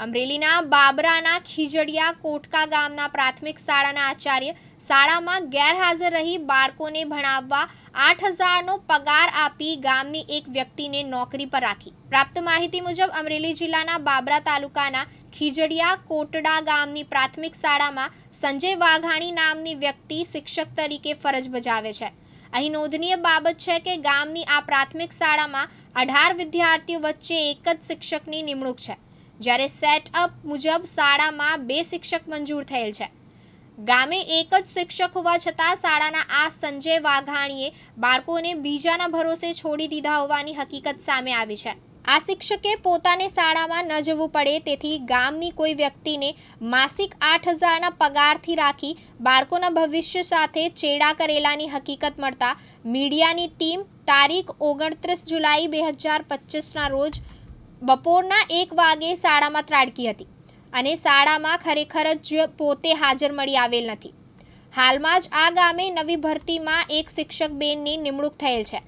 અમરેલીના બાબરાના ખીજડીયા કોટકા ગામના પ્રાથમિક શાળાના આચાર્ય શાળામાં ગેરહાજર રહી બાળકોને ભણાવવા આઠ હજારનો પગાર આપી ગામની એક વ્યક્તિને નોકરી પર રાખી. પ્રાપ્ત માહિતી મુજબ અમરેલી જિલ્લાના બાબરા તાલુકાના ખીજડીયા કોટડા ગામની પ્રાથમિક શાળામાં સંજય વાઘાણી નામની વ્યક્તિ શિક્ષક તરીકે ફરજ બજાવે છે. અહીં નોંધનીય બાબત છે કે ગામની આ પ્રાથમિક શાળામાં અઢાર વિદ્યાર્થીઓ વચ્ચે એક જ શિક્ષકની નિમણૂક છે. જ્યારે સેટઅપ મુજબ શાળામાં બે શિક્ષક મંજૂર થયેલ છે. ગામે એક જ શિક્ષક હોવા છતાં શાળાના આ સંજય વાઘાણીએ બાળકોને બીજાના ભરોસે છોડી દીધા હોવાની હકીકત સામે આવી છે. આ શિક્ષકે પોતાને શાળામાં ન જવું પડે તેથી ગામની કોઈ વ્યક્તિને માસિક આઠ હજારના પગારથી રાખી બાળકોના ભવિષ્ય સાથે ચેડા કરેલાની હકીકત મળતા મીડિયાની ટીમ તારીખ ઓગણત્રીસ જુલાઈ બે હજાર પચીસના રોજ બપોરના એક વાગે શાળામાં ત્રાડકી હતી અને શાળામાં ખરેખર જ પોતે હાજર મળી આવેલ નથી. હાલમાં જ આ ગામે નવી ભરતીમાં એક શિક્ષક બેનની નિમણૂક થયેલ છે.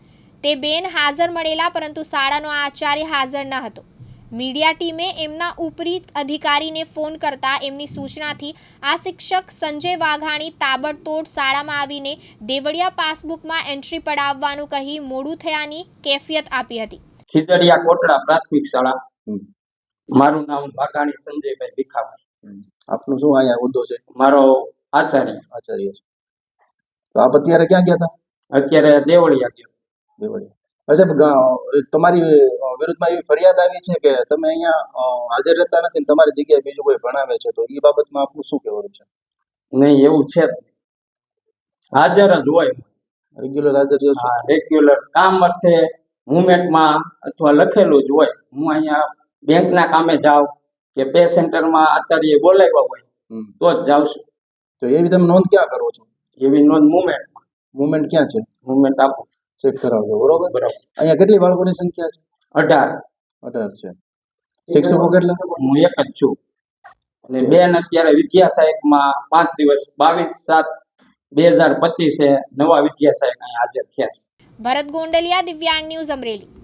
તે બેન હાજર મળેલા પરંતુ શાળાનો આચાર્ય હાજર ન હતો. મીડિયા ટીમે એમના ઉપરી અધિકારીને ફોન કરતા એમની સૂચનાથી આ શિક્ષક સંજય વાઘાણી તાબડતોડ શાળામાં આવીને દેવળિયા પાસબુકમાં એન્ટ્રી પડાવવાનું કહી મોડું થયાની કેફિયત આપી હતી. ખીજડીયા કોટડા પ્રાથમિક શાળા. મારું નામ વાઘાણી સંજયભાઈ ભીખાભાઈ. આપનું શું અહીંયા હોદ્દો છે? મારો આચાર્ય. આચાર્ય છે. તો આપ અત્યારે ક્યાં ગયા હતા? અત્યારે દેવળિયા ગયો. દેવળિયા. હવે તમારી વિરુદ્ધમાં એવી ફરિયાદ આવી છે કે તમે અહીંયા હાજર રહેતા નથી તમારી જગ્યાએ બીજું કોઈ ભણાવે છે તો એ બાબતમાં આપનું શું કહેવાનું છે? નહીં એવું છે. હાજર જ હોય. રેગ્યુલર હાજર રેગ્યુલર કામ અર્થે મુવમેન્ટમાં અથવા લખેલું જ હોય. હું અહીંયા બેંકના કામે જાઉં કે પે સેન્ટરમાં આચાર્ય બોલાવ્યા હોય તો જ જાઉં છું. તો એવી તમે નોંધ ક્યાં કરો છો? એવી નોંધ મુમેન્ટ મુમેન્ટ ક્યાં છે? મુવમેન્ટ આપો. ચેક કરાવજો બરોબર? બરાબર. અહીંયા કેટલી બાળકોની સંખ્યા છે? અઢાર. અઢાર છે. શિક્ષકો કેટલા? હું એક જ છું. અને બેન અત્યારે વિદ્યા સહાયકમાં પાંચ દિવસ બાવીસ સાત બે હજાર પચીસે નવા વિદ્યા સહાયક અહીંયા હાજર થયા છે. ભરત ગોંડલિયા દિવ્યાંગ ન્યૂઝ અમરેલી.